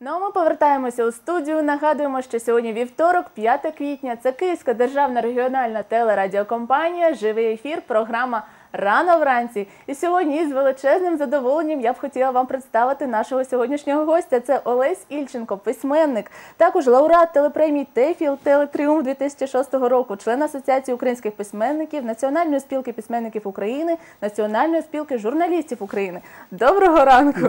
Ну а ми повертаємося у студію. Нагадуємо, що сьогодні вівторок, 5 квітня. Це Київська державна регіональна телерадіокомпанія. Живий ефір, програма Рано вранці. І сьогодні із величезним задоволенням я б хотіла вам представити нашого сьогоднішнього гостя. Це Олесь Ільченко, письменник, також лауреат телепремії ТЕФІЛ Телетріумф 2006 року, член Асоціації українських письменників, Національної спілки письменників України, Національної спілки журналістів України. Доброго ранку!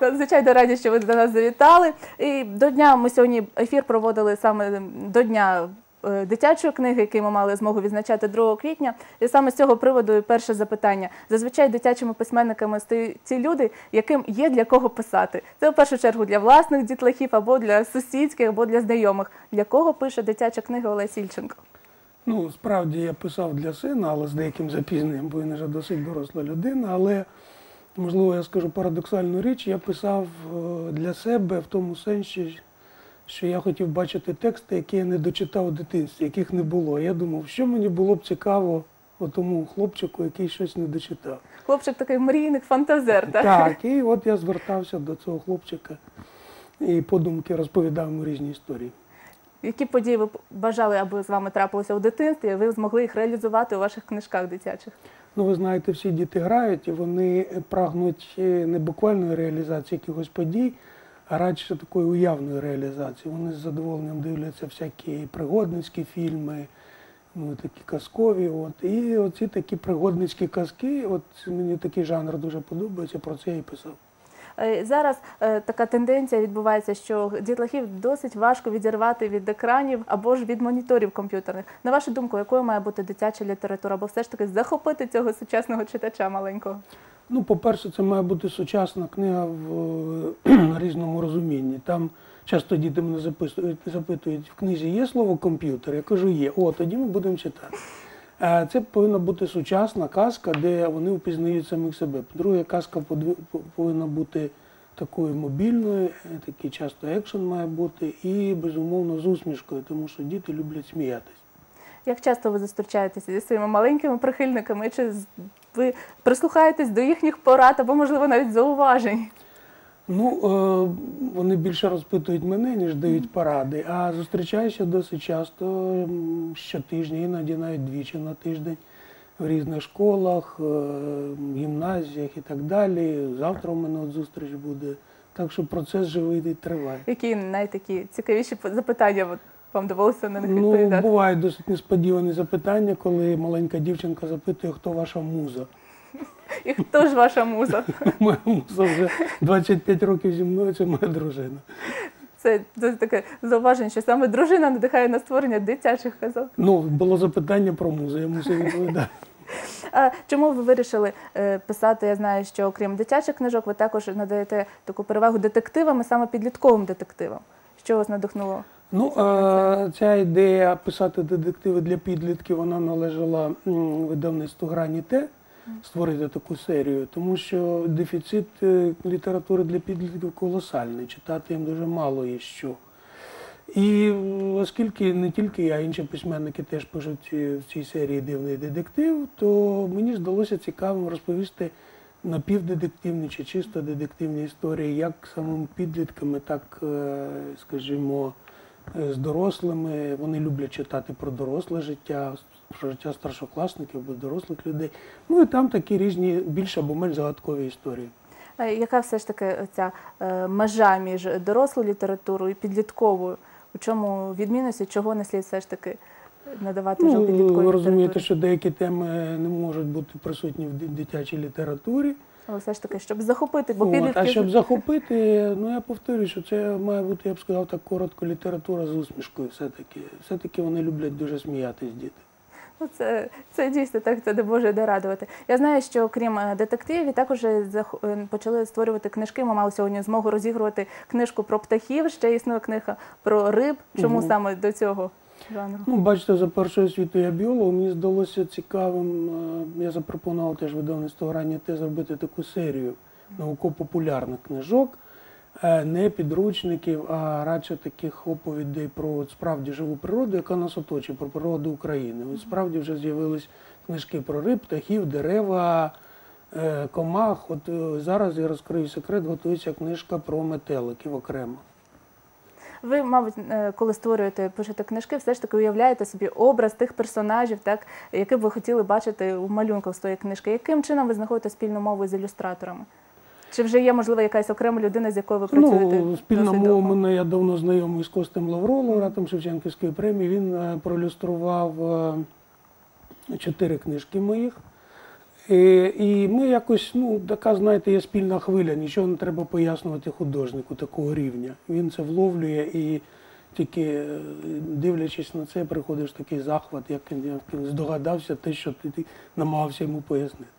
Надзвичайно раді, що ви до нас завітали. І до дня ми сьогодні ефір проводили саме до дня. Е, Дитячої книги, який ми мали змогу відзначати 2 квітня, і саме з цього приводу перше запитання. Зазвичай дитячими письменниками стають ті люди, яким є для кого писати. Це в першу чергу для власних дітлахів або для сусідських, або для знайомих. Для кого пише дитяча книга Олесь Ільченко? Ну, справді я писав для сина, але з деяким запізненням, бо він вже досить доросла людина. Але, можливо, я скажу парадоксальну річ, я писав е, для себе в тому сенсі, що я хотів бачити тексти, які я не дочитав у дитинстві, яких не було. Я думав, що мені було б цікаво тому хлопчику, який щось не дочитав. Хлопчик такий мрійник, фантазер. Так? Так, і от я звертався до цього хлопчика і подумки розповідав йому різні історії. Які події ви бажали, аби з вами трапилося у дитинстві, і ви змогли їх реалізувати у ваших книжках дитячих? Ну, ви знаєте, всі діти грають, і вони прагнуть е, не буквальної реалізації якихось подій, радше такої уявної реалізації. Вони з задоволенням дивляться всякі пригодницькі фільми, ну, такі казкові. От. І оці такі пригодницькі казки, от мені такий жанр дуже подобається, про це я і писав. Е, Зараз е, така тенденція відбувається, що дітлахів досить важко відірвати від екранів або ж від моніторів комп'ютерних. На вашу думку, якою має бути дитяча література, або все ж таки захопити цього сучасного читача маленького? Ну, по-перше, це має бути сучасна книга в е, різному розумінні. Там часто діти мене записують, запитують, в книзі є слово комп'ютер? Я кажу, є. О, тоді ми будемо читати. Е, Це повинна бути сучасна казка, де вони впізнають самих себе. По-друге, казка повинна бути такою мобільною, е, такий часто екшен має бути, і безумовно з усмішкою, тому що діти люблять сміятися. Як часто ви зустрічаєтеся зі своїми маленькими прихильниками? Чи ви прислухаєтесь до їхніх порад або, можливо, навіть зауважень? Ну, е, вони більше розпитують мене, ніж дають поради. А зустрічаюся досить часто щотижня, іноді навіть двічі на тиждень в різних школах, е, гімназіях і так далі. Завтра у мене от зустріч буде. Так що процес живий і триває. Які найтакі цікавіші запитання вам довелося на них Ну, відповідати? бувають досить несподівані запитання, коли маленька дівчинка запитує, хто ваша муза. І хто ж ваша муза? Моя муза вже 25 років зі мною, це моя дружина. Це, це таке зауваження, що саме дружина надихає на створення дитячих казок. Ну, було запитання про музу, я мусив відповідати. А чому ви вирішили е, писати? Я знаю, що окрім дитячих книжок, ви також надаєте таку перевагу детективам і саме підлітковим детективам. Що вас надихнуло? Ну, ця ідея писати детективи для підлітків, вона належала видавництву Грані Т створити таку серію, тому що дефіцит е, літератури для підлітків колосальний. Читати їм дуже мало є що. І оскільки не тільки я, а інші письменники теж пишуть е, в цій серії дивний детектив, то мені здалося цікавим розповісти напівдетективні чи чисто детективні історії, як самими підлітками, так, е, скажімо, з дорослими. Вони люблять читати про доросле життя, про життя старшокласників або дорослих людей. Ну і там такі різні більш або менш загадкові історії. Е, Яка все ж таки ця е, межа між дорослою літературою і підлітковою? У чому відмінності, чого не слід все ж таки надавати Ну, підлітковій ви розумієте, літературі? що деякі теми не можуть бути присутні в дитячій літературі. Але все ж таки, щоб захопити, бо От, підлітки а щоб захопити, ну я повторюю, що це має бути, я б сказав, так коротко література з усмішкою. Все-таки все-таки вони люблять дуже сміятись, діти. Ну, це, це дійсно так, це не може не радувати. Я знаю, що крім е, детективів, також е, е, почали створювати книжки. Ми мали сьогодні змогу розігрувати книжку про птахів. Ще існує книга про риб. Чому Мгм. саме до цього? Ну, бачите, за першою освіту я біолог, мені здалося цікавим. е, Я запропонував теж видавництво «Грані Т» зробити таку серію науково-популярних книжок, е, не підручників, а радше таких оповідей про справді живу природу, яка нас оточує, про природу України. От справді вже з'явились книжки про риб, птахів, дерева, е, комах. От зараз я розкрию секрет, готується книжка про метеликів окремо. Ви, мабуть, е, коли створюєте, пишете книжки, все ж таки уявляєте собі образ тих персонажів, так, які б ви хотіли бачити у малюнках з тої книжки. Яким чином ви знаходите спільну мову з ілюстраторами? Чи вже є, можливо, якась окрема людина, з якою ви працюєте? Ну, спільна мова мене я давно знайомий з Костем Лавром, лауреатом Шевченківської премії. Він е, проілюстрував е, чотири книжки моїх. І, і ми якось, ну, така, знаєте, є спільна хвиля, нічого не треба пояснювати художнику такого рівня. Він це вловлює і тільки е, дивлячись на це, приходиш такий захват, як він здогадався те, що ти, намагався йому пояснити.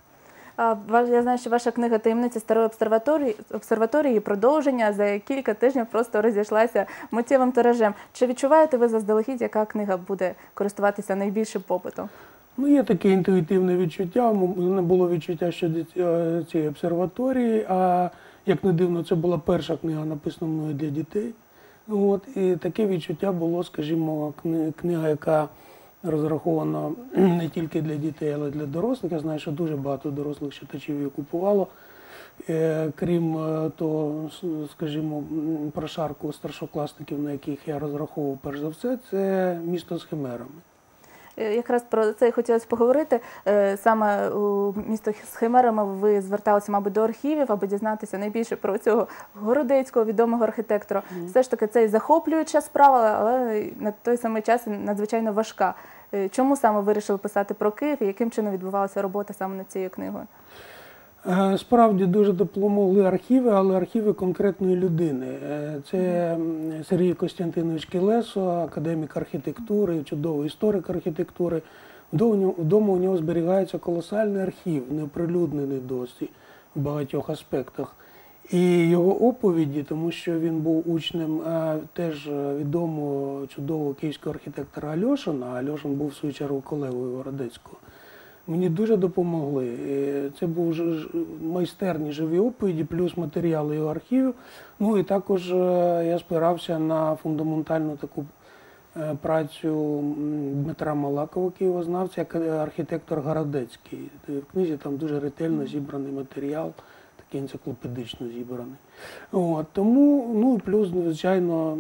Я знаю, що ваша книга таємниці старої обсерваторії обсерваторії продовження за кілька тижнів просто розійшлася миттєвим тиражем. Чи відчуваєте ви заздалегідь, яка книга буде користуватися найбільшим попитом? Ну, є таке інтуїтивне відчуття. Мене було відчуття щодо е, цієї обсерваторії. А як не дивно, це була перша книга, написана мною для дітей. От, і таке відчуття було, скажімо, книга, яка розрахована не тільки для дітей, але й для дорослих. Я знаю, що дуже багато дорослих читачів її купувало. Е, Крім е, того, скажімо, прошарку старшокласників, на яких я розраховував перш за все, це місто з химерами. Якраз про це хотілося поговорити. Е, Саме у місто з Химерами ви зверталися, мабуть, до архівів, аби дізнатися найбільше про цього городецького відомого архітектора. Все ж таки, це і захоплююча справа, але на той самий час надзвичайно важка. Е, Чому саме вирішили писати про Київ і яким чином відбувалася робота саме над цією книгою? Е, Справді дуже допомогли архіви, але архіви конкретної людини. Е, Це Сергій Костянтинович Кілесо, академік архітектури, чудовий історик архітектури. Вдома у нього- зберігається колосальний архів, неоприлюднений досі в багатьох аспектах. І його оповіді, тому що він був учнем е, теж відомого чудового київського архітектора Альошина. а Альошин був в свою чергу колегою Городецького. Мені дуже допомогли. Це був майстерні живі оповіді, плюс матеріали його архівів. Ну і також е, я спирався на фундаментальну таку е, працю Дмитра Малакова, києвознавця, як е, архітектор Городецький. В книзі там дуже ретельно зібраний матеріал, такий енциклопедично зібраний. От, тому, ну і плюс, звичайно,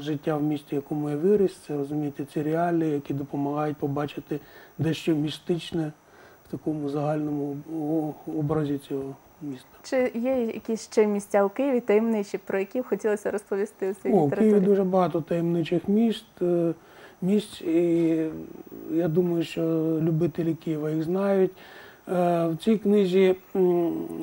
життя в місті, якому я виріс, це розумієте, ці реалії, які допомагають побачити дещо містичне в такому загальному образі цього міста. Чи є якісь ще місця у Києві таємничі, про які б хотілося розповісти у цій О, літературі? Києві дуже багато таємничих міст, е, місць, і я думаю, що любителі Києва їх знають. Е, В цій книзі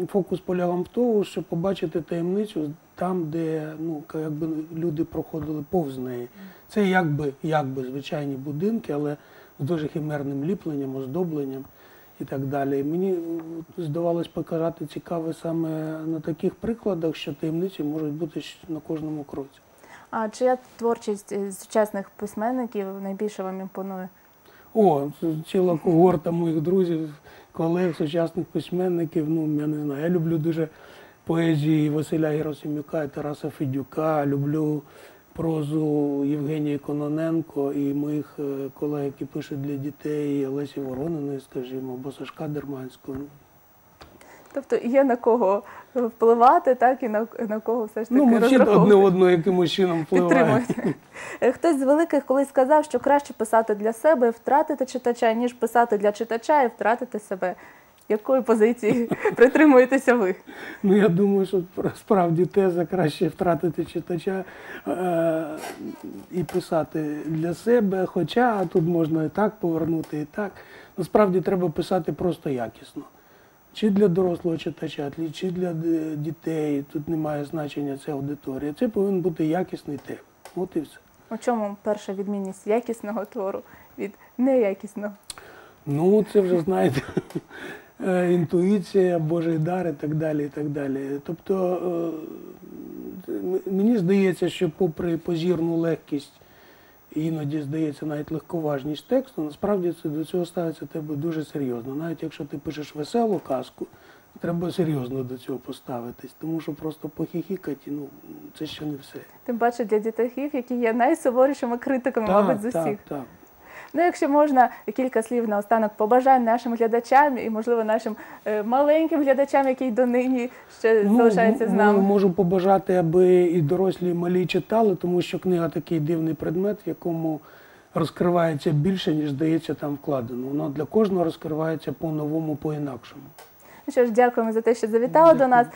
фокус полягав в тому, щоб побачити таємницю там, де ну, якби люди проходили повз неї. Це якби, якби звичайні будинки, але з дуже химерним ліпленням, оздобленням і так далі. Мені здавалось показати цікаве саме на таких прикладах, що таємниці можуть бути на кожному кроці. А чия творчість сучасних письменників найбільше вам імпонує? О, ціла когорта моїх друзів, колег, сучасних письменників. Ну, я не знаю. Я люблю дуже поезії Василя Герасимюка і Тараса Федюка. Люблю прозу Євгенії Кононенко і моїх е, колег, які пишуть для дітей Лесі Ворониної, скажімо, або Сашка Дерманського. Ну, Тобто є на кого впливати, так і на, на кого все ж таки Ну, ми всі одне розраховувати. одного якимось чином впливаємо. Е, Хтось з великих колись сказав, що краще писати для себе і втратити читача, ніж писати для читача і втратити себе. Якої позиції притримуєтеся ви? Ну, я думаю, що пр- справді теза краще втратити читача е, і писати для себе. Хоча тут можна і так повернути, і так. Насправді треба писати просто якісно. Чи для дорослого читача, чи для дітей. Тут немає значення це аудиторія. Це повинен бути якісний текст. От і все. У чому перша відмінність якісного твору від неякісного? Ну, це вже знаєте, е, інтуїція, Божий дар і так далі. і так далі. Тобто е, мені здається, що попри позірну легкість, іноді здається навіть легковажність тексту, насправді це до цього ставиться тебе дуже серйозно. Навіть якщо ти пишеш веселу казку, треба серйозно до цього поставитись, тому що просто похіхікати, ну це ще не все. Тим паче для дітей, які є найсуворішими критиками, мабуть, з усіх. так, так. Ну, якщо можна, кілька слів на останок побажань нашим глядачам і, можливо, нашим е, маленьким глядачам, які й донині ще залишаються з нами. Можу побажати, аби і дорослі, і малі читали, тому що книга такий дивний предмет, в якому розкривається більше, ніж здається там вкладено. Воно для кожного розкривається по-новому, по-інакшому. Ну Що ж, дякуємо за те, що завітали до нас.